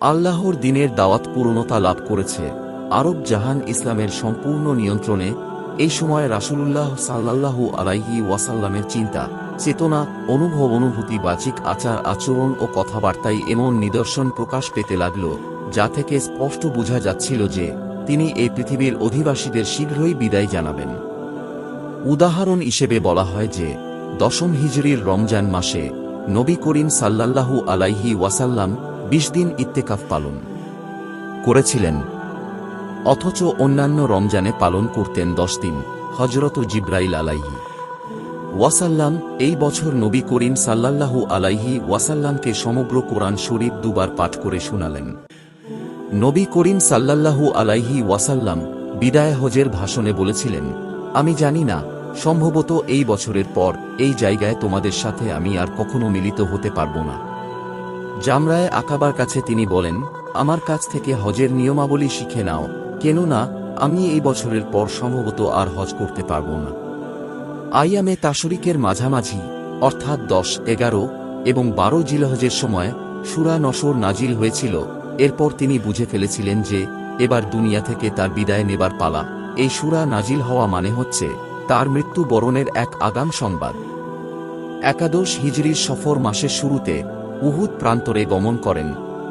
আল্লাহর দিনের দাওয়াত পূর্ণতা লাভ করেছে। আরব জাহান ইসলামের সম্পূর্ণ নিয়ন্ত্রণে এই সময় রাসূলুল্লাহ সাল্লাল্লাহু আলাইহি ওয়াসাল্লামের চিন্তা, চেতনা, অনুভব অনুভূতি বাচিক আচার, আচরণ ও কথাবার্তায় এমন নিদর্শন প্রকাশ পেতে লাগল, যা থেকে স্পষ্ট বোঝা যাচ্ছিল যে তিনি এই পৃথিবীর অধিবাসীদের শীঘ্রই বিদায় জানাবেন। উদাহরণ হিসেবে বলা হয় যে, দশম হিজড়ির রমজান মাসে নবী করিম সাল্লাল্লাহু আলাইহি ওয়াসাল্লাম বিশ দিন ইত্তেকাফ পালন করেছিলেন, অথচ অন্যান্য রমজানে পালন করতেন দশ দিন হজরত জিব্রাইল আলাইহি। ওয়াসাল্লাম, এই বছর নবী করিম সাল্লাল্লাহু আলাইহি ওয়াসাল্লামকে সমগ্র কোরআন শরীফ দুবার পাঠ করে শোনালেন। নবী করিম সাল্লাল্লাহু আলাইহি ওয়াসাল্লাম বিদায় হজের ভাষণে বলেছিলেন, আমি জানি না, সম্ভবত এই বছরের পর এই জায়গায় তোমাদের সাথে আমি আর কখনো মিলিত হতে পারব না। জামরায় আকাবার কাছে তিনি বলেন, আমার কাছ থেকে হজের নিয়মাবলী শিখে নাও, কেননা আমি এই বছরের পর সম্ভবত আর হজ করতে পারব না। আইয়ামে তাশরিকের মাঝামাঝি, অর্থাৎ দশ, এগারো এবং বারো জিলহজের সময় সুরা নসর নাজিল হয়েছিল, এরপর তিনি বুঝে ফেলেছিলেন যে এবার দুনিয়া থেকে তার বিদায় নেবার পালা, এই সুরা নাজিল হওয়া মানে হচ্ছে তার মৃত্যু বরণের এক আগাম সংবাদ। একাদশ হিজরির সফর মাসের শুরুতে উহুদ প্রান্তরে গমন করেন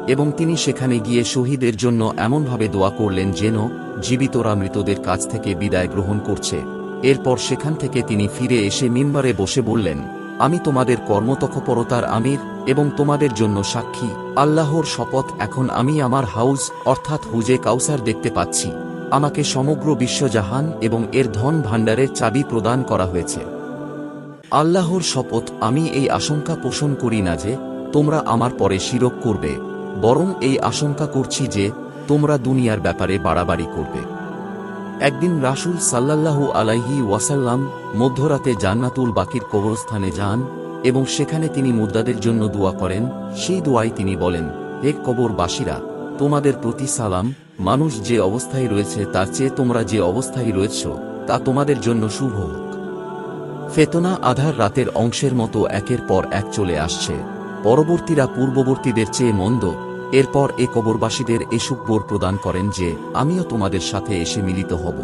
এবং তিনি সেখানে গিয়ে শহীদের জন্য এমনভাবে দোয়া করলেন যেন জীবিতরা মৃতদের কাছ থেকে বিদায় গ্রহণ করছে। এরপর সেখান থেকে তিনি ফিরে এসে মিম্বারে বসে বললেন, আমি তোমাদের কর্মতৎপরতার আমির এবং তোমাদের জন্য সাক্ষী। আল্লাহর শপথ এখন আমি আমার হাউস, অর্থাৎ হুজে কাউসার দেখতে পাচ্ছি। আমাকে সমগ্র বিশ্বজাহান এবং এর ধন ভাণ্ডারের চাবি প্রদান করা হয়েছে। আল্লাহর শপথ আমি এই আশঙ্কা পোষণ করি না যে তোমরা আমার পরে শিরক করবে, বরং এই আশঙ্কা করছি যে তোমরা দুনিয়ার ব্যাপারে বাড়াবাড়ি করবে। একদিন রাসূল সাল্লাল্লাহু আলাইহি ওয়াসাল্লাম মধ্যরাতে জান্নাতুল বাকির কবরস্থানে যান এবং সেখানে তিনি মুদ্রাদের জন্য দোয়া করেন। সেই দোয়ায় তিনি বলেন, হে কবরবাসীরা, তোমাদের প্রতি সালাম। মানুষ যে অবস্থায় রয়েছে, তার চেয়ে তোমরা যে অবস্থায় রয়েছ, তা তোমাদের জন্য শুভ হোক। ফেতনা আধার রাতের অংশের মতো একের পর এক চলে আসছে। পরবর্তীরা পূর্ববর্তীদের চেয়ে মন্দ, এরপর এ কবরবাসীদের এ সুখবর প্রদান করেন যে, আমিও তোমাদের সাথে এসে মিলিত হব।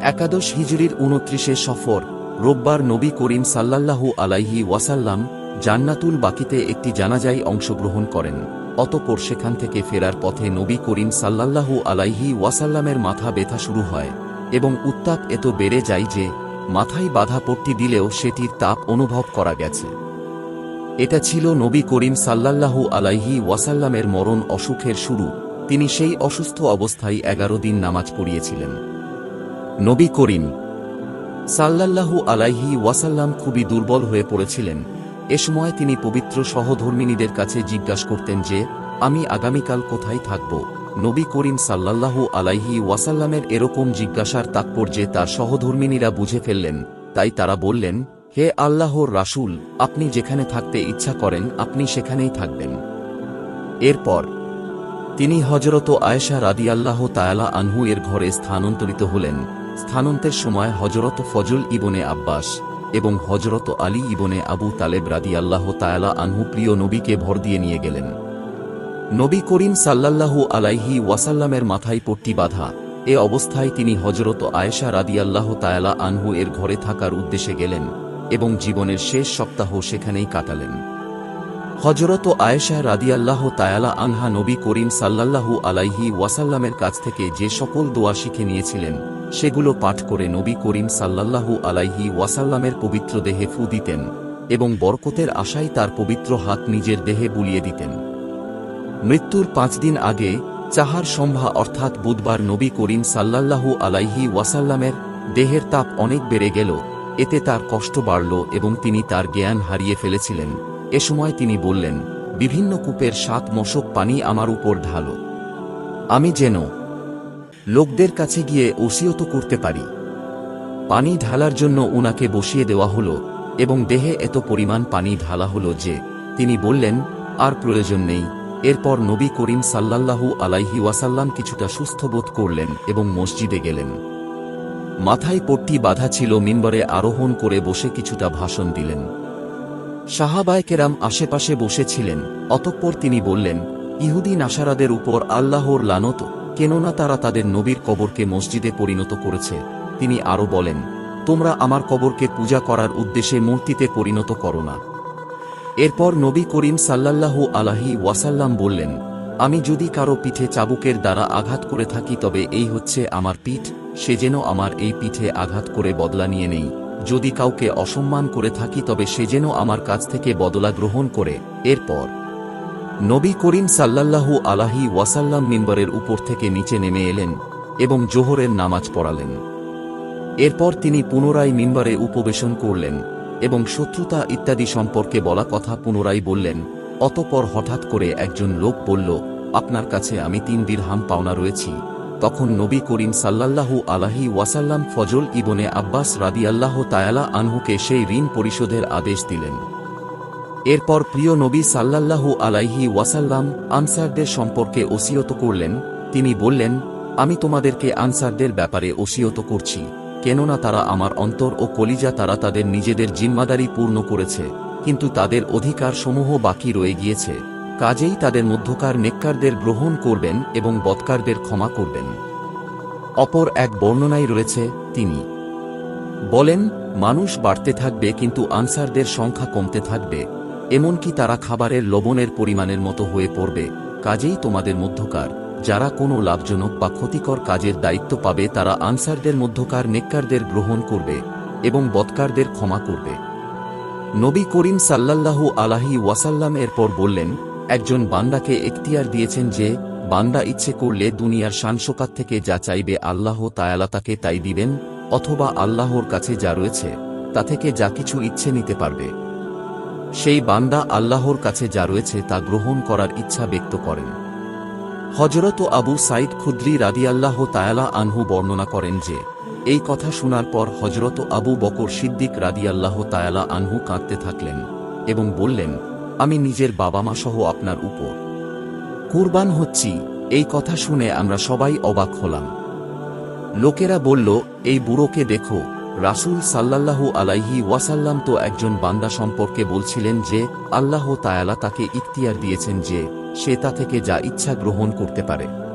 একাদশ হিজরির উনত্রিশে সফর, রোববার নবী করিম সাল্লাল্লাহু আলাইহি ওয়াসাল্লাম জান্নাতুল বাকিতে একটি জানাজাই অংশগ্রহণ করেন, অতপর সেখান থেকে ফেরার পথে নবী করিম সাল্লাল্লাহু আলাইহি ওয়াসাল্লামের মাথা ব্যথা শুরু হয় এবং উত্তাপ এত বেড়ে যায় যে, মাথায় বাধা পট্টি দিলেও সেটির তাপ অনুভব করা গেছে। এটা ছিল নবী করিম সাল্লাল্লাহু আলাইহি ওয়াসাল্লামের মরণ অসুখের শুরু। তিনি সেই অসুস্থ অবস্থায় এগারো দিন নামাজ পড়িয়েছিলেন। নবী করিম সাল্লাল্লাহু আলাইহি ওয়াসাল্লাম খুবই দুর্বল হয়ে পড়েছিলেন। এ সময় তিনি পবিত্র সহধর্মিনীদের কাছে জিজ্ঞাসা করতেন যে, আমি আগামীকাল কোথায় থাকব? নবী করিম সাল্লাল্লাহু আলাইহি ওয়াসাল্লামের এরকম জিজ্ঞাসার তাৎপর্যে তার সহধর্মিনীরা বুঝে ফেললেন। তাই তারা বললেন হে আল্লাহর রাসূল, আপনি যেখানে থাকতে ইচ্ছা করেন, আপনি সেখানেই থাকবেন। এরপর, তিনি হজরত আয়েশা রাদি আল্লাহ তায়ালা আনহু এর ঘরে স্থানান্তরিত হলেন। স্থানান্তের সময় হজরত ফজল ইবনে আব্বাস এবং হজরত আলী ইবনে আবু তালেব রাদি আল্লাহ তায়ালা আনহু প্রিয় নবীকে ভর দিয়ে নিয়ে গেলেন। নবী করিম সাল্লাল্লাহু আলাইহি ওয়াসাল্লামের মাথায় পট্টি বাঁধা। এ অবস্থায় তিনি হজরত আয়েশা রাদি আল্লাহ তায়ালা আনহু এর ঘরে থাকার উদ্দেশ্যে গেলেন। এবং জীবনের শেষ সপ্তাহ সেখানেই কাটালেন। হজরত আয়েশা রাদিয়াল্লাহ তায়ালা আনহা নবী করিম সাল্লাল্লাহু আলাইহি ওয়াসাল্লামের কাছ থেকে যে সকল দোয়া শিখে নিয়েছিলেন, সেগুলো পাঠ করে নবী করিম সাল্লাল্লাহু আলাইহি ওয়াসাল্লামের পবিত্র দেহে ফু দিতেন এবং বরকতের আশায় তার পবিত্র হাত নিজের দেহে বুলিয়ে দিতেন। মৃত্যুর পাঁচ দিন আগে চাহার সম্ভা অর্থাৎ বুধবার নবী করিম সাল্লাল্লাহু আলাইহি ওয়াসাল্লামের দেহের তাপ অনেক বেড়ে গেল এতে তার কষ্ট বাড়ল এবং তিনি তার জ্ঞান হারিয়ে ফেলেছিলেন। এ সময় তিনি বললেন, বিভিন্ন কূপের সাত মশক পানি আমার উপর ঢালো। আমি যেন লোকদের কাছে গিয়ে ওসিয়ত করতে পারি। পানি ঢালার জন্য উনাকে বসিয়ে দেওয়া হলো এবং দেহে এত পরিমাণ পানি ঢালা হলো যে তিনি বললেন, আর প্রয়োজন নেই। এরপর নবী করিম সাল্লাল্লাহু আলাইহি ওয়াসাল্লাম কিছুটা সুস্থ বোধ করলেন এবং মসজিদে গেলেন। মাথায় পট্টি বাধা ছিল মিম্বরে আরোহণ করে বসে কিছুটা ভাষণ দিলেন। সাহাবায় কেরাম আশেপাশে বসেছিলেন, অতঃপর তিনি বললেন, ইহুদি নাসারাদের উপর আল্লাহর লানত, কেননা তারা তাদের নবীর কবরকে মসজিদে পরিণত করেছে। তিনি আরও বলেন, তোমরা আমার কবরকে পূজা করার উদ্দেশ্যে মূর্তিতে পরিণত করো না। এরপর নবী করিম সাল্লাল্লাহু আলাহি ওয়াসাল্লাম বললেন আমি যদি কারও পিঠে চাবুকের দ্বারা আঘাত করে থাকি তবে এই হচ্ছে আমার পিঠ, সে যেন আমার এই পিঠে আঘাত করে বদলা নিয়ে নেই। যদি কাউকে অসম্মান করে থাকি তবে সে যেন আমার কাছ থেকে বদলা গ্রহণ করে। এরপর, নবী করিম সাল্লাল্লাহু আলাহি ওয়াসাল্লাম মিম্বরের উপর থেকে নিচে নেমে এলেন এবং জোহরের নামাজ পড়ালেন। এরপর তিনি পুনরায় মিম্বরে উপবেশন করলেন এবং শত্রুতা ইত্যাদি সম্পর্কে বলা কথা পুনরায় বললেন। অতপর হঠাৎ করে একজন লোক বলল, আপনার কাছে আমি তিন দিরহাম পাওনা রয়েছি। তখন নবী করিম সাল্লাল্লাহু আলাহি ওয়াসাল্লাম ফজল ইবনে আব্বাস রাদিয়াল্লাহ তায়ালা আনহুকে সেই ঋণ পরিশোধের আদেশ দিলেন। এরপর প্রিয় নবী সাল্লাল্লাহু আলাইহি ওয়াসাল্লাম আনসারদের সম্পর্কে ওসিয়ত করলেন। তিনি বললেন, আমি তোমাদেরকে আনসারদের ব্যাপারে ওসিয়ত করছি, কেননা তারা আমার অন্তর ও কলিজা তারা তাদের নিজেদের জিম্মাদারি পূর্ণ করেছে। কিন্তু তাদের অধিকার সমূহ বাকি রয়ে গিয়েছে। কাজেই তাদের মধ্যকার নেককারদের গ্রহণ করবেন এবং বৎকারদের ক্ষমা করবেন। অপর এক বর্ণনায় রয়েছে তিনি। বলেন, মানুষ বাড়তে থাকবে কিন্তু আনসারদের সংখ্যা কমতে থাকবে, এমনকি তারা খাবারের লবণের পরিমাণের মতো হয়ে পড়বে। কাজেই তোমাদের মধ্যকার, যারা কোনো লাভজনক বা ক্ষতিকর কাজের দায়িত্ব পাবে তারা আনসারদের মধ্যকার নেককারদের গ্রহণ করবে এবং বৎকারদের ক্ষমা করবে। নবী করিম সাল্লাল্লাহু আলাহি ওয়াসাল্লাম এরপর বললেন, একজন বান্দাকে এখতিয়ার দিয়েছেন যে, বান্দা ইচ্ছে করলে দুনিয়ার শানশোকাত থেকে যা চাইবে আল্লাহ তায়ালা তাকে তাই দিবেন, অথবা আল্লাহর কাছে যা রয়েছে, তা থেকে যা কিছু ইচ্ছে নিতে পারবে। সেই বান্দা আল্লাহর কাছে যা রয়েছে তা গ্রহণ করার ইচ্ছা ব্যক্ত করেন। হজরত আবু সাইদ খুদ্রি রাদিয়াল্লাহ তায়ালা আনহু বর্ণনা করেন যে এই কথা শোনার পর হজরত আবু বকর সিদ্দিক রাদিয়াল্লাহ তায়ালা আনহু কাঁদতে থাকলেন এবং বললেন, আমি নিজের বাবা মা সহ আপনার উপর। কুরবান হচ্ছি, এই কথা শুনে আমরা সবাই অবাক হলাম। লোকেরা বলল, এই বুড়োকে দেখো, রাসূল সাল্লাল্লাহু আলাইহি ওয়াসাল্লাম তো একজন বান্দা সম্পর্কে বলছিলেন যে, আল্লাহ তায়ালা তাকে ইখতিয়ার দিয়েছেন যে, সে তা থেকে যা ইচ্ছা গ্রহণ করতে পারে।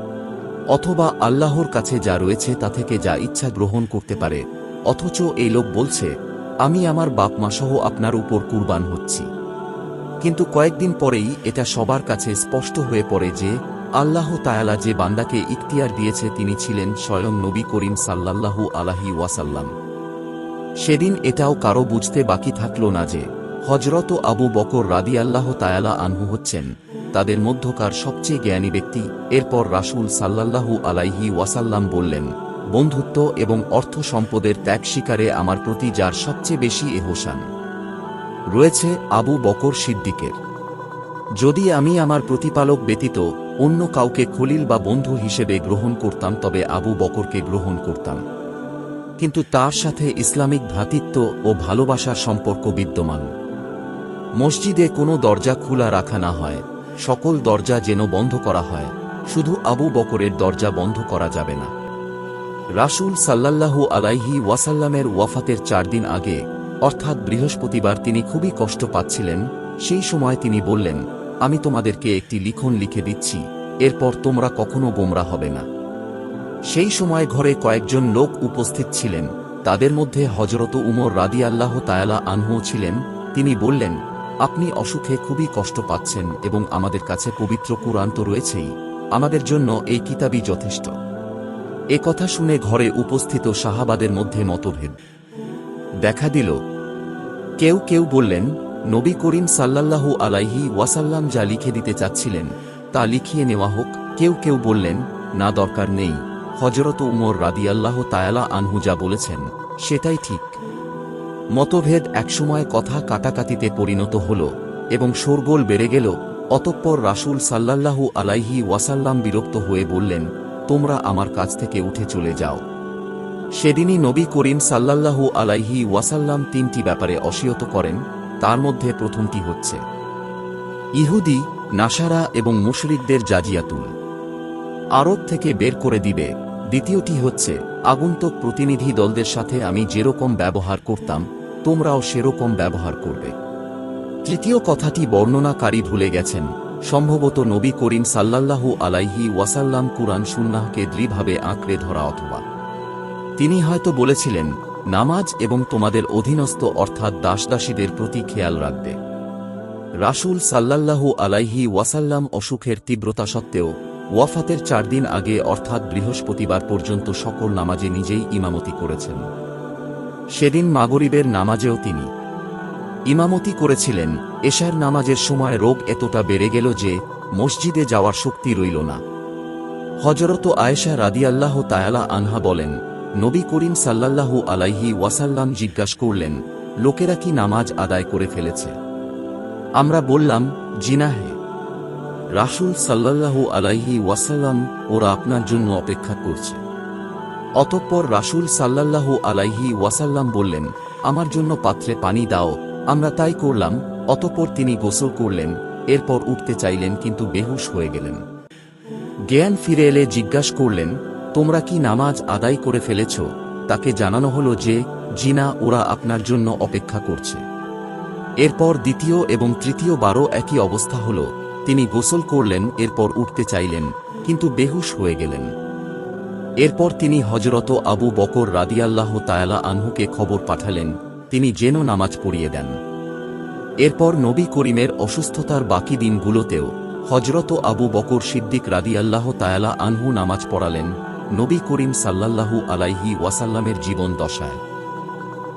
অথবা আল্লাহর কাছে যা রয়েছে তা থেকে যা ইচ্ছা গ্রহণ করতে পারে। অথচ এই লোক বলছে, আমি আমার বাপ মা সহ আপনার উপর কুরবান হচ্ছি। কিন্তু কয়েকদিন পরেই এটা সবার কাছে স্পষ্ট হয়ে পড়ে যে, আল্লাহ তায়ালা যে বান্দাকে ইখতিয়ার দিয়েছে তিনি ছিলেন স্বয়ং নবী করিম সাল্লাল্লাহু আলাহি ওয়াসাল্লাম। সেদিন এটাও কারও বুঝতে বাকি থাকল না যে হজরত আবু বকর রাদি আল্লাহ তায়ালা আনহু হচ্ছেন তাদের মধ্যকার সবচেয়ে জ্ঞানী ব্যক্তি। এরপর রাসূল সাল্লাল্লাহু আলাইহি ওয়াসাল্লাম বললেন, বন্ধুত্ব এবং অর্থ সম্পদের ত্যাগ শিকারে আমার প্রতি যার সবচেয়ে বেশি এহসান। রয়েছে আবু বকর সিদ্দিকের। যদি আমি আমার প্রতিপালক ব্যতীত অন্য কাউকে খলিল বা বন্ধু হিসেবে গ্রহণ করতাম, তবে আবু বকরকে গ্রহণ করতাম। কিন্তু তার সাথে ইসলামিক ভ্রাতৃত্ব ও ভালোবাসার সম্পর্ক বিদ্যমান। মসজিদে কোনো দরজা খোলা রাখা না হয়। সকল দরজা যেন বন্ধ করা হয়, শুধু আবু বকরের দরজা বন্ধ করা যাবে না। রাসূল সাল্লাল্লাহু আলাইহি ওয়াসাল্লামের ওয়াফাতের চার দিন আগে, অর্থাৎ বৃহস্পতিবার তিনি খুবই কষ্ট পাচ্ছিলেন, সেই সময় তিনি বললেন, আমি তোমাদেরকে একটি লিখন লিখে দিচ্ছি, এরপর তোমরা কখনো গোমরা হবে না। সেই সময় ঘরে কয়েকজন লোক উপস্থিত ছিলেন, তাদের মধ্যে হজরত উমর রাদি আল্লাহ তায়ালা আনহু ছিলেন, তিনি বললেন আপনি অসুখে খুবই কষ্ট পাচ্ছেন এবং আমাদের কাছে পবিত্র কুরআন তো রয়েছেই, আমাদের জন্য এই কিতাবই যথেষ্ট। এ কথা শুনে ঘরে উপস্থিত সাহাবাদের মধ্যে মতভেদ। দেখা দিল, কেউ কেউ বললেন, নবী করিম সাল্লাল্লাহু আলাইহি ওয়াসাল্লাম যা লিখে দিতে চাচ্ছিলেন, তা লিখিয়ে নেওয়া হোক। কেউ কেউ বললেন, না দরকার নেই। হজরত উমর রাদিয়াল্লাহ তায়ালা আনহু যা বলেছেন, সেটাই ঠিক। মতভেদ একসময় কথা কাটাকাটিতে পরিণত হল এবং শোরগোল বেড়ে গেল, অতঃপর রাসূল সাল্লাল্লাহু আলাইহি ওয়াসাল্লাম বিরক্ত হয়ে বললেন, তোমরা আমার কাছ থেকে উঠে চলে যাও। সেদিনই নবী করিম সাল্লাল্লাহু আলাইহি ওয়াসাল্লাম তিনটি ব্যাপারে অসিয়ত করেন, তার মধ্যে প্রথমটি হচ্ছে, ইহুদি, নাসারা এবং মুশরিকদের জাজিয়াতুল। আরব থেকে বের করে দিবে। দ্বিতীয়টি হচ্ছে, আগন্তুক প্রতিনিধি দলদের সাথে আমি যেরকম ব্যবহার করতাম তোমরাও সেরকম ব্যবহার করবে। তৃতীয় কথাটি বর্ণনাকারী ভুলে গেছেন। সম্ভবত নবী করিম সাল্লাল্লাহু আলাইহি ওয়াসাল্লাম কুরআন সুন্নাহকে দৃঢ়ভাবে আঁকড়ে ধরা অথবা। তিনি হয়তো বলেছিলেন, নামাজ এবং তোমাদের অধীনস্থ অর্থাৎ দাসদাসীদের প্রতি খেয়াল রাখবে। রাসূল সাল্লাল্লাহু আলাইহি ওয়াসাল্লাম অসুখের তীব্রতা সত্ত্বেও, ওয়াফাতের চার দিন আগে অর্থাৎ বৃহস্পতিবার পর্যন্ত সকল নামাজে নিজেই ইমামতি করেছেন। সেদিন মাগরিবের নামাজেও তিনি ইমামতি করেছিলেন। এশার নামাজের সময় রোগ এতটা বেড়ে গেল যে মসজিদে যাওয়ার শক্তি রইল না। হজরত আয়েশা রাদিয়াল্লাহ তায়ালা আনহা বলেন, নবী করিম সাল্লাল্লাহু আলাইহি ওয়াসাল্লাম জিজ্ঞাসা করলেন, লোকেরা কি নামাজ আদায় করে ফেলেছে? আমরা বললাম জিনাহে রাসূল সাল্লাল্লাহু আলাইহি ওয়াসাল্লাম ওরা আপনার জন্য অপেক্ষা করছে। অতঃপর রাসূল সাল্লাল্লাহু আলাইহি ওয়াসাল্লাম বললেন, আমার জন্য পাত্রে পানি দাও। আমরা তাই করলাম, অতঃপর তিনি গোসল করলেন, এরপর উঠতে চাইলেন কিন্তু বেহুশ হয়ে গেলেন। জ্ঞান ফিরে এলে জিজ্ঞাসা করলেন, তোমরা কি নামাজ আদায় করে ফেলেছ? তাকে জানানো হলো যে, জিনা ওরা আপনার জন্য অপেক্ষা করছে। এরপর দ্বিতীয় এবং তৃতীয় বারও একই অবস্থা হল, তিনি গোসল করলেন, এরপর উঠতে চাইলেন, কিন্তু বেহুশ হয়ে গেলেন। এরপর তিনি হজরত আবু বকর রাদিয়াল্লাহ তায়ালা আনহুকে খবর পাঠালেন, তিনি যেন নামাজ পড়িয়ে দেন। এরপর নবী করিমের অসুস্থতার বাকি দিনগুলোতেও হজরত আবু বকর সিদ্দিক রাদিয়াল্লাহ তায়ালা আনহু নামাজ পড়ালেন, নবী করিম সাল্লাল্লাহু আলাইহি ওয়াসাল্লামের জীবন দশায়।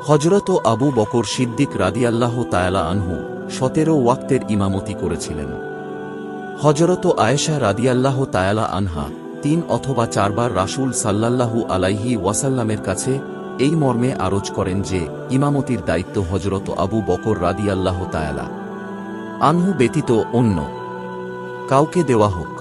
হজরত আবু বকর সিদ্দিক রাদিয়াল্লাহ তায়ালা আনহু সতেরো ওয়াক্তের ইমামতি করেছিলেন। হজরত আয়েশা রাদিয়াল্লাহ তায়ালা আনহা তিন অথবা চারবার রাসূল সাল্লাল্লাহু আলাইহি ওয়াসাল্লামের কাছে এই মর্মে আরজ করেন যে, ইমামতির দায়িত্ব হজরত আবু বকর রাদিয়াল্লাহ তায়ালা আনহু ব্যতীত অন্য কাউকে দেওয়া হোক।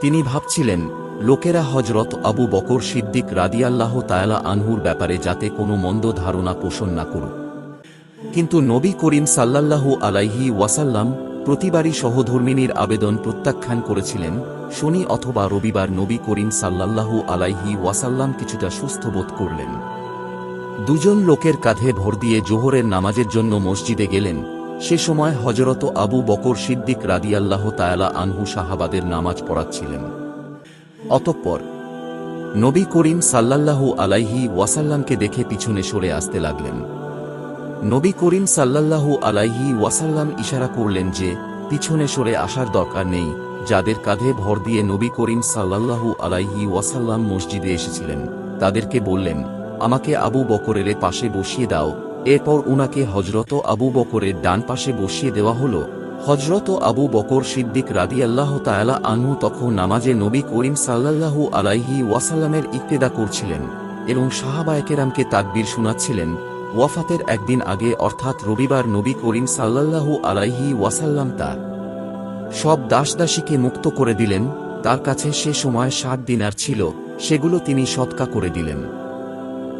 তিনি ভাবছিলেন, লোকেরা হজরত আবু বকর সিদ্দিক রাদিয়াল্লাহ তায়ালা আনহুর ব্যাপারে যাতে কোনো মন্দ ধারণা পোষণ না করুক। কিন্তু নবী করিম সাল্লাল্লাহু আলাইহি ওয়াসাল্লাম প্রতিবারই সহধর্মিনীর আবেদন প্রত্যাখ্যান করেছিলেন শনি অথবা রবিবার নবী করিম সাল্লাল্লাহু আলাইহি ওয়াসাল্লাম কিছুটা সুস্থ বোধ করলেন। দুজন লোকের কাঁধে ভর দিয়ে জোহরের নামাজের জন্য মসজিদে গেলেন। সে সময় হজরত আবু বকর সিদ্দিক রাদিয়াল্লাহ তায়ালা আনহু সাহাবাদের নামাজ পড়াচ্ছিলেন। অতঃপর নবী করিম সাল্লাল্লাহু আলাইহি ওয়াসাল্লামকে দেখে পিছনে সরে আসতে লাগলেন। নবী করিম সাল্লাল্লাহু আলাইহি ওয়াসাল্লাম ইশারা করলেন যে, পিছনে সরে আসার দরকার নেই। যাদের কাঁধে ভর দিয়ে নবী করিম সাল্লাল্লাহু আলাইহি ওয়াসাল্লাম মসজিদে এসেছিলেন, তাদেরকে বললেন, আমাকে আবু বকরের পাশে বসিয়ে দাও। এরপর উনাকে হজরত আবু বকরের ডান পাশে বসিয়ে দেওয়া হল। হজরত আবু বকর সিদ্দিক রাদি আল্লাহ তায়ালা আনহু তখন নামাজে নবী করিম সাল্লাল্লাহু আলাইহি ওয়াসাল্লামের ইক্তেদা করছিলেন এবং সাহাবায়কেরামকে তাকবীর শোনাচ্ছিলেন। ওয়াফাতের একদিন আগে, অর্থাৎ রবিবার, নবী করিম সাল্লাল্লাহু আলাইহি ওয়াসাল্লাম তার সব দাসদাসীকে মুক্ত করে দিলেন, তার কাছে সে সময় ষাট দিনার ছিল, সেগুলো তিনি সৎকা করে দিলেন।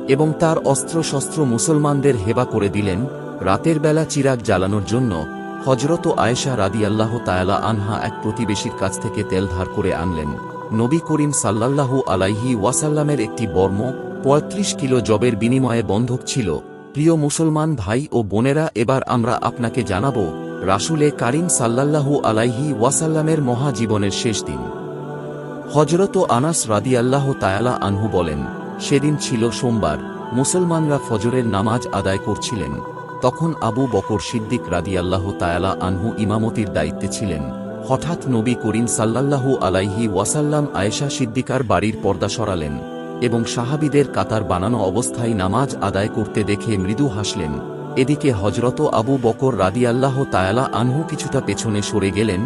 এবং তার অস্ত্র শস্ত্র মুসলমানদের হেবা করে দিলেন, রাতের বেলা চিরাগ জ্বালানোর জন্য হজরত আয়েশা রাদিয়াল্লাহ তায়ালা আনহা এক প্রতিবেশীর কাছ থেকে তেল ধার করে আনলেন। নবী করিম সাল্লাল্লাহু আলাইহি ওয়াসাল্লামের একটি বর্ম, পঁয়ত্রিশ কিলো জবের বিনিময়ে বন্ধক ছিল, প্রিয় মুসলমান ভাই ও বোনেরা, এবার আমরা আপনাকে জানাব রাসুলে কারিম সাল্লাল্লাহু আলাইহি ওয়াসাল্লামের মহাজীবনের শেষ দিন। হজরত আনাস রাদি আল্লাহ তায়ালা আনহু বলেন, সেদিন ছিল সোমবার, মুসলমানরা ফজরের নামাজ আদায় করছিলেন। তখন আবু বকর সিদ্দিক রাদি আল্লাহ তায়ালা আনহু ইমামতির দায়িত্বে ছিলেন। হঠাৎ নবী করিম সাল্লাল্লাহু আলাইহি ওয়াসাল্লাম আয়েশা সিদ্দিকার বাড়ির পর্দা সরালেন এবং সাহাবিদের কাতার বানানো অবস্থায় নামাজ আদায় করতে দেখে মৃদু হাসলেন। এদিকে হজরত আবু বকর রাদিয়াল্লাহ তায়ালা আনহু কিছুটা পেছনে সরে গেলেন,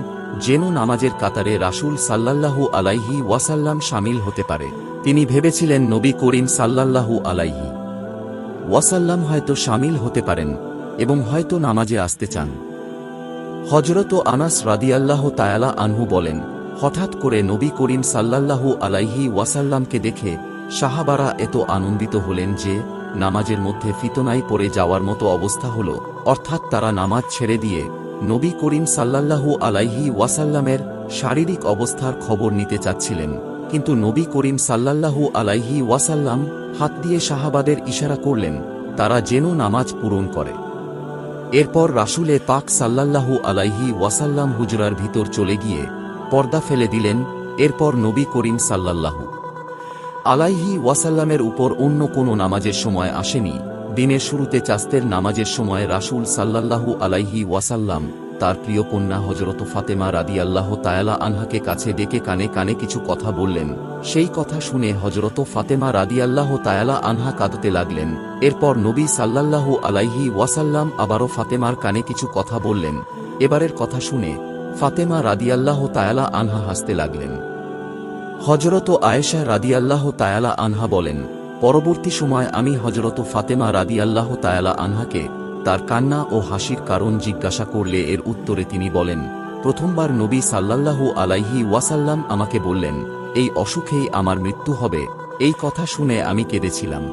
যেন নামাজের কাতারে রাসুল সাল্লাল্লাহু আলাইহি ওয়াসাল্লাম সামিল হতে পারে। তিনি ভেবেছিলেন নবী করিম সাল্লাল্লাহু আলাইহি ওয়াসাল্লাম হয়তো সামিল হতে পারেন এবং হয়তো নামাজে আসতে চান। হজরত আনাস রাদিয়াল্লাহ তায়ালা আনহু বলেন, হঠাৎ করে নবী করিম সাল্লাল্লাহু আলাইহি ওয়াসাল্লামকে দেখে সাহাবারা এত আনন্দিত হলেন যে নামাজের মধ্যে ফিতনাই পড়ে যাওয়ার মতো অবস্থা হল, অর্থাৎ তারা নামাজ ছেড়ে দিয়ে নবী করিম সাল্লাল্লাহু আলাইহি ওয়াসাল্লামের শারীরিক অবস্থার খবর নিতে চাচ্ছিলেন। কিন্তু নবী করিম সাল্লাল্লাহু আলাইহি ওয়াসাল্লাম হাত দিয়ে সাহাবাদের ইশারা করলেন, তারা যেন নামাজ পূরণ করে। এরপর রাসূলে পাক সাল্লাল্লাহু আলাইহি ওয়াসাল্লাম হুজরার ভিতর চলে গিয়ে পর্দা ফেলে দিলেন, এরপর নবী করিম সাল্লাল্লাহু আলাইহি ওয়াসাল্লামের উপর অন্য কোনো নামাজের সময় আসেনি। দিনের শুরুতে চাস্তের নামাজের সময় রাসূল সাল্লাল্লাহু আলাইহি ওয়াসাল্লাম, তার প্রিয় কন্যা হজরত ফাতেমা রাদি আল্লাহ তায়ালা আনহাকে কাছে ডেকে কানে কানে কিছু কথা বললেন। সেই কথা শুনে হজরত ফাতেমা রাদি আল্লাহ তায়ালা আনহা কাঁদতে লাগলেন। এরপর নবী সাল্লাল্লাহু আলাইহি ওয়াসাল্লাম আবারও ফাতেমার কানে কিছু কথা বললেন। এবারের কথা শুনে ফাতেমা রাদি আল্লাহ তায়ালা আনহা হাসতে লাগলেন। হজরত আয়েশা রাদিয়াল্লাহ তায়ালা আনহা বলেন, পরবর্তী সময় আমি হজরত ফাতেমা রাদিয়াল্লাহ তায়ালা আনহাকে তার কান্না ও হাসির কারণ জিজ্ঞাসা করলে এর উত্তরে তিনি বলেন, প্রথমবার নবী সাল্লাল্লাহু আলাইহি ওয়াসাল্লাম আমাকে বললেন, এই অসুখেই আমার মৃত্যু হবে, এই কথা শুনে আমি কেঁদেছিলাম।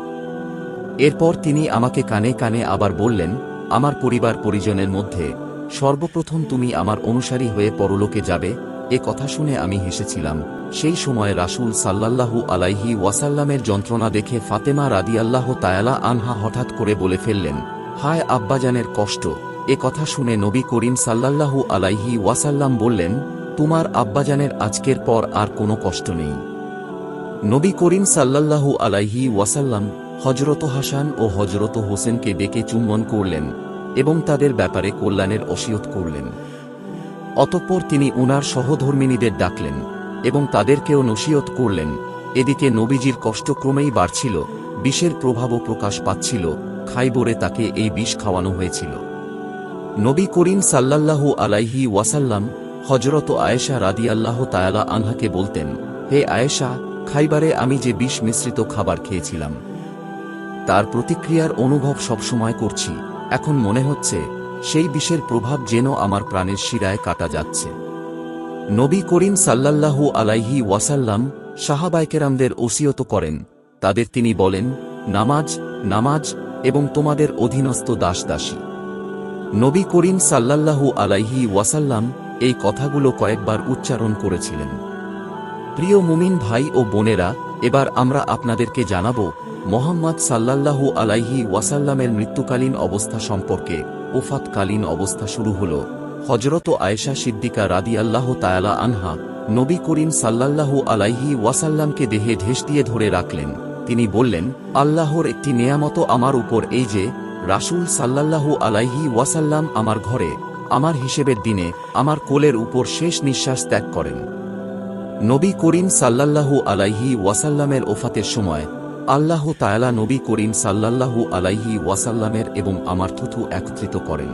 এরপর তিনি আমাকে কানে কানে আবার বললেন, আমার পরিবার পরিজনের মধ্যে সর্বপ্রথম তুমি আমার অনুসারী হয়ে পরলোকে যাবে এ কথা শুনে আমি হেসেছিলাম। সেই সময় রাসূল সাল্লাল্লাহু আলাইহি ওয়াসাল্লামের যন্ত্রণা দেখে ফাতেমা রাদিয়াল্লাহ তায়ালা আনহা হঠাৎ করে বলে ফেললেন, হায় আব্বাজানের কষ্ট। এ কথা শুনে নবী করিম সাল্লাল্লাহু আলাইহি ওয়াসাল্লাম বললেন, তোমার আব্বাজানের আজকের পর আর কোনো কষ্ট নেই। নবী করিম সাল্লাল্লাহু আলাইহি ওয়াসাল্লাম হজরত হাসান ও হজরত হোসেনকে ডেকে চুম্বন করলেন এবং তাদের ব্যাপারে কল্যাণের অসিয়ত করলেন। অতঃপর তিনি উনার সহধর্মিনীদের ডাকলেন এবং তাদেরকেও নসিয়ত করলেন। এদিকে নবীজির কষ্ট ক্রমেই বাড়ছিল, বিষের প্রভাবও প্রকাশ পাচ্ছিল, খাইবরে তাকে এই বিষ খাওয়ানো হয়েছিল। নবী করিম সাল্লাল্লাহু আলাইহি ওয়াসাল্লাম হজরত আয়েশা রাদিয়াল্লাহ তায়ালা আনহাকে বলতেন, হে আয়েশা, খাইবারে আমি যে বিষ মিশ্রিত খাবার খেয়েছিলাম, তার প্রতিক্রিয়ার অনুভব সবসময় করছি। এখন মনে হচ্ছে সেই বিষের প্রভাব যেন আমার প্রাণের শিরায় কাটা যাচ্ছে। নবী করিম সাল্লাল্লাহু আলাইহি ওয়াসাল্লাম সাহাবাইকেরামদের ওসিয়ত করেন। তাদের তিনি বলেন, নামাজ নামাজ এবং তোমাদের অধীনস্থ দাসদাসী। নবী করিম সাল্লাল্লাহু আলাইহি ওয়াসাল্লাম এই কথাগুলো কয়েকবার উচ্চারণ করেছিলেন। প্রিয় মুমিন ভাই ও বোনেরা, এবার আমরা আপনাদেরকে জানাব, মোহাম্মদ সাল্লাল্লাহু আলাইহি ওয়াসাল্লামের মৃত্যুকালীন অবস্থা সম্পর্কে। ওফাতকালীন অবস্থা শুরু হল। হজরত আয়েশা সিদ্দিকা রাদি আল্লাহ তায়ালা আনহা নবী করিম সাল্লাল্লাহু আলাইহি ওয়াসাল্লামকে দেহে ঢেস দিয়ে ধরে রাখলেন। তিনি বললেন, আল্লাহর একটি নেয়ামত আমার উপর এই যে, রাসূল সাল্লাল্লাহু আলাইহি ওয়াসাল্লাম আমার ঘরে, আমার হিসেবের দিনে, আমার কোলের উপর শেষ নিঃশ্বাস ত্যাগ করেন। নবী করিম সাল্লাল্লাহু আলাইহি ওয়াসাল্লামের ওফাতের সময় আল্লাহ তায়ালা নবী করিম সাল্লাল্লাহু আলাইহি ওয়াসাল্লামের এবং আমার থুথু একত্রিত করেন।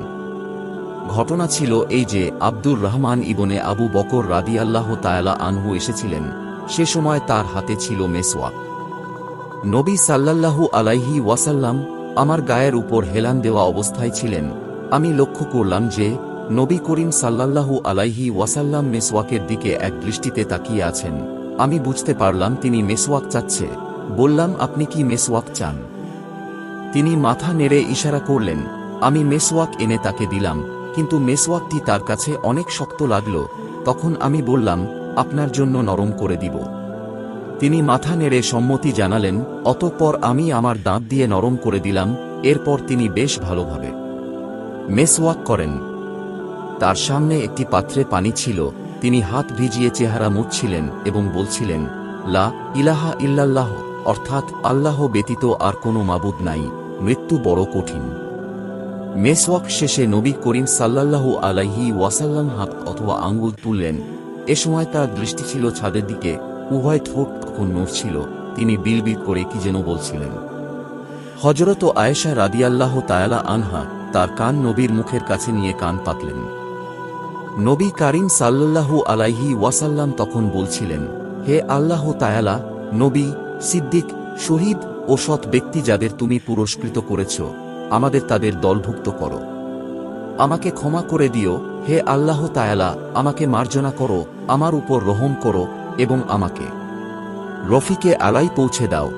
ঘটনা ছিল এই যে আব্দুর রহমান ইবনে আবু বকর রাদি আল্লাহ তায়ালা আনহু এসেছিলেন, সে সময় তার হাতে ছিল মেসওয়াক। নবী সাল্লাল্লাহু আলাইহি ওয়াসাল্লাম আমার গায়ের উপর হেলান দেওয়া অবস্থায় ছিলেন। আমি লক্ষ্য করলাম যে নবী করিম সাল্লাল্লাহু আলাইহি ওয়াসাল্লাম মেসওয়াকের দিকে এক দৃষ্টিতে তাকিয়ে আছেন। আমি বুঝতে পারলাম তিনি মেসওয়াক চাচ্ছে। বললাম, আপনি কি মেসওয়াক চান? তিনি মাথা নেড়ে ইশারা করলেন, আমি মেসওয়াক এনে তাকে দিলাম, কিন্তু মেসওয়াকটি তার কাছে অনেক শক্ত লাগল, তখন আমি বললাম, আপনার জন্য নরম করে দিব। তিনি মাথা নেড়ে সম্মতি জানালেন, অতঃপর আমি আমার দাঁত দিয়ে নরম করে দিলাম, এরপর তিনি বেশ ভালোভাবে মেসওয়াক করেন। তার সামনে একটি পাত্রে পানি ছিল, তিনি হাত ভিজিয়ে চেহারা মুছছিলেন এবং বলছিলেন, লা ইলাহা ইল্লাল্লাহ। অর্থাৎ আল্লাহ ব্যতীত আর কোনো মাবুদ নাই, মৃত্যু বড় কঠিন। মেসওয়াক শেষে নবী করিম সাল্লাল্লাহু আলাইহি ওয়াসাল্লাম হাত অথবা আঙ্গুল তুললেন। এ সময় তার দৃষ্টি ছিল ছাদের দিকে, উভয় ঠোঁট তখন নড়ছিল, তিনি বিলবিল করে কি যেন বলছিলেন। হজরত আয়েশা রাদিয়াল্লাহ তায়ালা আনহা তার কান নবীর মুখের কাছে নিয়ে কান পাতলেন। নবী কারিম সাল্লাল্লাহু আলাইহি ওয়াসাল্লাম তখন বলছিলেন, হে আল্লাহ তায়ালা নবী সিদ্দিক, শহীদ ও সৎ ব্যক্তি যাদের তুমি পুরস্কৃত করেছ, আমাদের তাদের দলভুক্ত করো। আমাকে ক্ষমা করে দিও, হে আল্লাহ তায়ালা আমাকে মার্জনা করো, আমার উপর রহম করো এবং আমাকে রফিকে আলাই পৌঁছে দাও।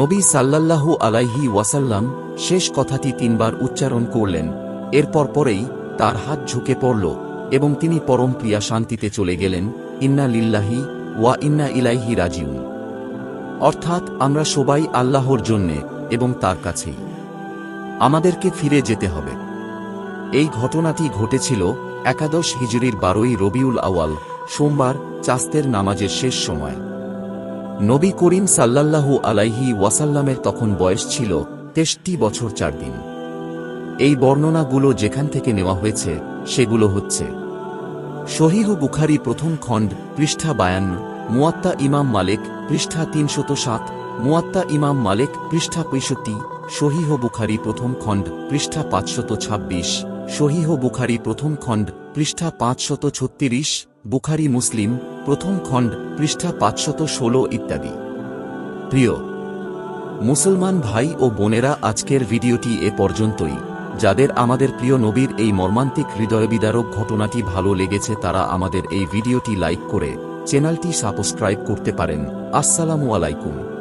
নবী সাল্লাল্লাহু আলাইহি ওয়াসাল্লাম শেষ কথাটি তিনবার উচ্চারণ করলেন, এরপর পরেই তার হাত ঝুঁকে পড়ল এবং তিনি পরম প্রিয়া শান্তিতে চলে গেলেন, ইন্না লিল্লাহি ওয়া ইন্না ইলাইহি রাজিউন। অর্থাৎ আমরা সবাই আল্লাহর জন্যে এবং তার কাছেই। আমাদেরকে ফিরে যেতে হবে। এই ঘটনাটি ঘটেছিল একাদশ হিজুরির বারোই রবিউল আওয়াল সোমবার চাস্তের নামাজের শেষ সময়। নবী করিম সাল্লাল্লাহু আলাইহি ওয়াসাল্লামের তখন বয়স ছিল তেষট্টি বছর চার দিন। এই বর্ণনাগুলো যেখান থেকে নেওয়া হয়েছে, সেগুলো হচ্ছে। শহীহ বুখারি প্রথম খণ্ড পৃষ্ঠা বায়ান্ন মুয়াত্তা ইমাম মালেক, পৃষ্ঠা তিনশত সাত, মুয়াত্তা ইমাম মালেক, পৃষ্ঠা পঁয়ষট্টি শহীহ বুখারি প্রথম খণ্ড, পৃষ্ঠা পাঁচশত ছাব্বিশ শহীহ বুখারি প্রথম খণ্ড, পৃষ্ঠা পাঁচশত ছত্রিশ, বুখারি মুসলিম, প্রথম খণ্ড, পৃষ্ঠা পাঁচশত ষোলো ইত্যাদি। প্রিয়, মুসলমান ভাই ও বোনেরা, আজকের ভিডিওটি এ পর্যন্তই। যাদের আমাদের প্রিয় নবীর এই মর্মান্তিক হৃদয়বিদারক ঘটনাটি ভালো লেগেছে, তারা আমাদের এই ভিডিওটি লাইক করে চ্যানেলটি সাবস্ক্রাইব করতে পারেন। আসসালামু আলাইকুম।